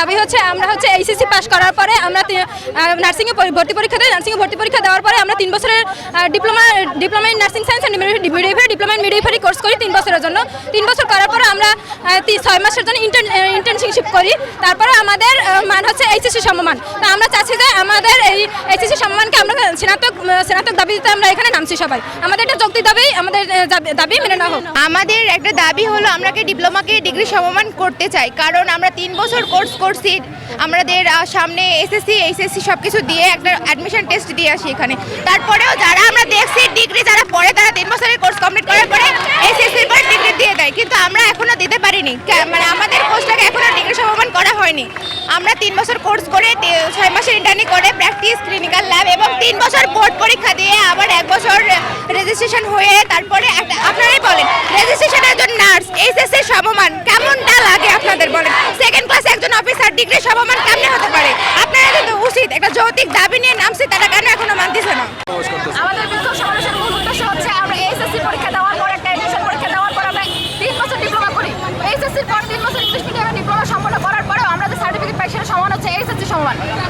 দাবি হচ্ছে আমরা হচ্ছে এইচএসসি পাস করার পরে আমরা নার্সিংয়ে ভর্তি পরীক্ষা দিই নার্সিংয়ে ভর্তি পরীক্ষা দেওয়ার পরে আমরা তিন বছরের diploma diploma in nursing science and midwifery diploma in midwifery course করি তিন বছরের জন্য তিন বছর করার পরে আমরা ছয় মাসের জন্য ইন্টার্নশিপ করি। তারপরে আমাদের মান হচ্ছে এইচএসসি সমমান। তা আমরা চাচ্ছি যে আমাদের এই এইচএসসি সমমানকে আমরা স্নাতক স্নাতক দাবি দিতে আমরা এখানে নামছি সবাই। আমাদের এটা যৌক্তিক দাবি, আমাদের দাবি- মেনে নেওয়া হোক। আমাদের একটা দাবি হলো আমরাকে ডিপ্লোমাকে ডিগ্রি সমমান করতে চাই? কারণ আমরা তিন বছর কোর্স করছি। আমাদের সামনে এসএসসি এইচএসসি সব কিছু দিয়ে একটা অ্যাডমিশন টেস্ট দিয়ে আসি এখানে। তারপরেও যারা আমরা দেখছি ডিগ্রি যারা পড়ে, তারা তিন বছরের কোর্স কমপ্লিট করার পর ডিগ্রি দিয়ে দেয় কিন্তু দিতে পারিনি। মানে আমাদের কোর্সটাকে এখনও ডিগ্রি সমমান করা হয়নি। আমরা তিন বছর কোর্স করে ছয় মাসের ইন্টার্নি করে প্র্যাকটিস ক্লিনিক্যাল ল্যাব এবং তিন বছর বোর্ড পরীক্ষা দিয়ে আবার এক বছর রেজিস্ট্রেশন হয়ে তারপরে আপনারাই বলেন রেজিস্ট্রেশন একজন নার্স এইচএসসি সমমান কেমনটা লাগে আপনাদের বলেন? সেকেন্ড ক্লাস একজন অফিসার ডিগ্রি সমমান কেমনে হতে পারে? আপনারা কিন্তু উচিত, একটা যৌতিক দাবি নিয়ে নামছে, তারা কেন এখনও মানতেছে না? 上来。